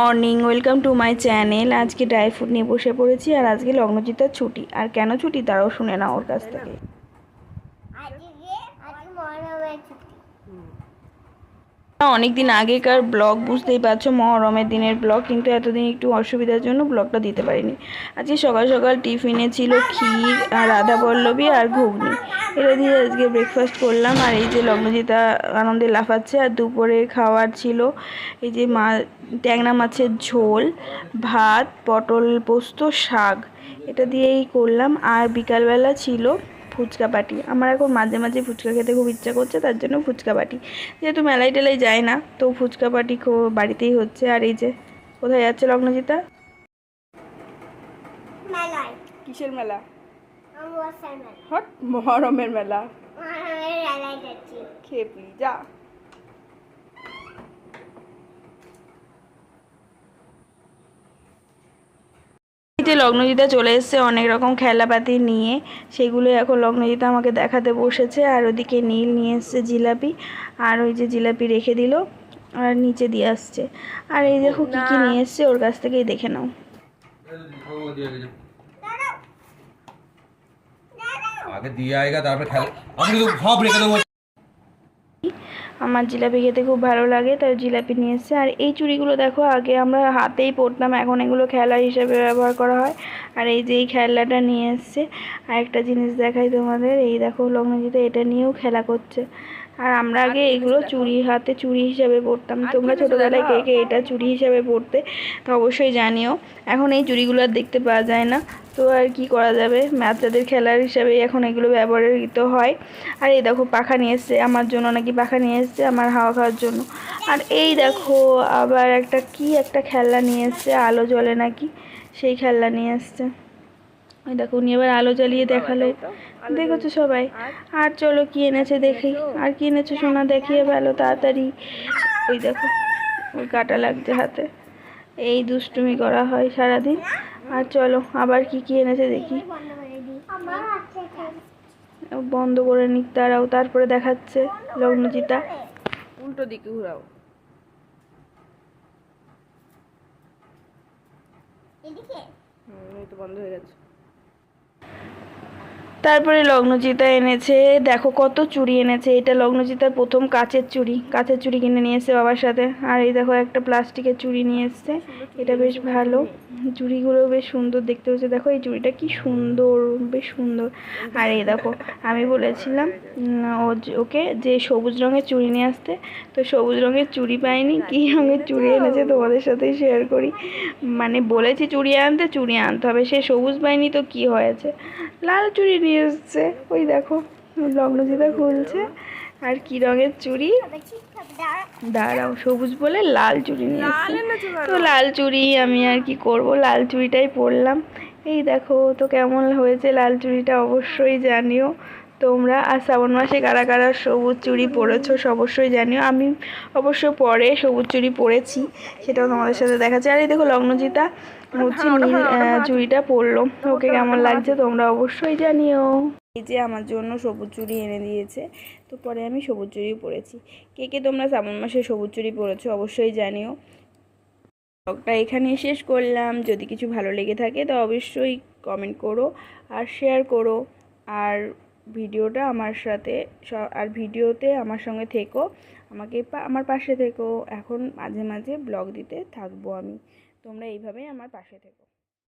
Morning welcome to my channel. আজকে dry fruit নিয়ে বসে পড়েছি আর আজকে লগ্নজিতার ছুটি। আর কেন ছুটি তারাও শুনে না ওর কাছ থেকে আজকে আজকে মহানবমীর ছুটি অনেক দিন আগেকার ব্লগ বুঝতেই পারছ মহরমের দিনের ব্লগ, কিন্তু এতদিন একটু অসুবিধার জন্য ব্লগটা দিতে পারিনি। আজকে সকাল সকাল টিফিনে ছিল ক্ষীর, আর রাধা পল্লবী, আর ঘুগনি। এটা দিয়ে আজকে ব্রেকফাস্ট করলাম, আর এই যে লগ্নজিতা আনন্দে লাফাচ্ছে, আর দুপুরে খাওয়ার ছিল এই যে মা, ট্যাংরা মাছের ঝোল, ভাত, পটল পোস্ত, শাক। এটা দিয়েই করলাম, আর বিকালবেলা ছিল ফুচকা পাটি আমার এখন মাঝে মাঝে ফুচকা খেতে খুব ইচ্ছা করছে তার জন্য ফুচকা পাটি যেহেতু মেলায় টেলাই যায় না তো ফুচকা বাটি খুব বাড়িতেই হচ্ছে। আর এই যে কোথায় যাচ্ছে লগ্নজিতা? কিসের মেলা? হট মহরমের মেলা। খেপি যা। এতে লগ্নজিতা চলে এসছে অনেক রকম খেলাপাতি নিয়ে। সেগুলো এখন লগ্নজিতা আমাকে দেখাতে বসেছে। আর ওদিকে নীল নিয়ে এসছে জিলাপি আর ওই যে জিলাপি রেখে দিল আর নিচে দিয়ে আসছে। আর এই দেখো কী কী নিয়ে এসছে ওর কাছ থেকেই দেখে নাও। আগে দিয়ে আয়গা তারপরে খেলা আমি তো ভাব রেখে দেবো। আমার জিলাপি খেতে খুব ভালো লাগে তাই জিলাপি নিয়ে এসছে। আর এই চুড়িগুলো দেখো আগে আমরা হাতেই পরতাম এখন এগুলো খেলা হিসেবে ব্যবহার করা হয়। আর এই যে এই খেলনাটা নিয়ে এসছে আর একটা জিনিস দেখাই তোমাদের এই দেখো লগ্নজিতে এটা নিয়েও খেলা করছে। আর আমরা আগে এগুলো চুড়ি হাতে চুড়ি হিসাবে পরতাম। তোমরা ছোটোবেলায় কে কে এটা চুড়ি হিসাবে পরতে তো অবশ্যই জানিও। এখন এই চুড়িগুলো আর দেখতে পাওয়া যায় না। তো আর কি করা যাবে? বাচ্চাদের খেলার হিসাবে এখন এগুলো ব্যবহৃত হয়। আর এই দেখো পাখা নিয়ে এসছে। আমার জন্য নাকি পাখা নিয়ে এসছে আমার হাওয়া খাওয়ার জন্য। আর এই দেখো আবার একটা কি একটা খেলনা নিয়ে এসছে আলো জ্বলে নাকি? সেই খেলনা নিয়ে এসছে। ওই দেখো উনি এবার আলো জ্বালিয়ে দেখাল। দেখেছ সবাই? আর? চলো কি এনেছে দেখি। আর কি এনেছো সোনা দেখিয়ে ভালো তাড়াতাড়ি। ওই দেখো ওই কাটা লাগছে হাতে। এই দুষ্টুমি করা হয় সারাদিন। আর চলো আবার কি কি এনেছে দেখি। বন্ধ করে নিক তারাও তারপরে দেখাচ্ছে লগ্নজিতা। উল্টো দিকে ঘুরাও। বন্ধ হয়ে গেছে। তারপরে লগ্নজিতা এনেছে দেখো কত চুড়ি এনেছে। এটা লগ্নজিতার প্রথম কাচের চুড়ি কাচের চুড়ি কিনে নিয়ে এসছে বাবার সাথে। আর এই দেখো একটা প্লাস্টিকের চুড়ি নিয়ে এসছে। এটা বেশ ভালো। চুড়িগুলো বেশ সুন্দর দেখতে হচ্ছে দেখো, এই চুড়িটা কি সুন্দর, বেশ সুন্দর। আর এই দেখো, আমি বলেছিলাম ওকে যে সবুজ রঙের চুড়ি নিয়ে আসতে, তো সবুজ রঙের চুড়ি পাইনি, কী রঙের চুড়ি এনেছে তোমাদের সাথেই শেয়ার করি। মানে বলেছি চুড়ি আনতে চুড়ি আনতে হবে, সে সবুজ পাইনি তো কি হয়েছে? লাল চুড়ি নিয়ে এসছে, ওই দেখো, লগ্নজিতা খুলছে। আর কি রঙের চুড়ি? দাঁড়াও সবুজ বলে লাল চুড়ি নিয়ে তো লাল চুড়ি আমি আর কি করব? লাল চুড়িটাই পরলাম। এই দেখো তো কেমন হয়েছে লাল চুড়িটা অবশ্যই জানিও। তোমরা আর শ্রাবণ মাসে কারা কারা সবুজ চুড়ি পরেছো অবশ্যই জানিও। আমি অবশ্য পরে সবুজ চুড়ি পরেছি সেটাও তোমাদের সাথে দেখাচ্ছি। আর এই দেখো লগ্নজিতা হচ্ছে নীল চুড়িটা পরলো। ওকে কেমন লাগছে তোমরা অবশ্যই জানিও। এই যে আমার জন্য সবুজ চুড়ি এনে দিয়েছে, তো পরে আমি সবুজ চুড়ি পরেছি। কে কে তোমরা শ্রাবণ মাসে সবুজ চুড়ি পরেছো অবশ্যই জানিও। ব্লগটা এখানেই শেষ করলাম। যদি কিছু ভালো লেগে থাকে তো অবশ্যই কমেন্ট করো আর শেয়ার করো। আর ভিডিওটা আমার সাথে আর ভিডিওতে আমার সঙ্গে থেকো। আমাকে আমার পাশে থেকো। এখন মাঝে মাঝে ব্লগ দিতে থাকব আমি। তোমরা এইভাবেই আমার পাশে থেকো।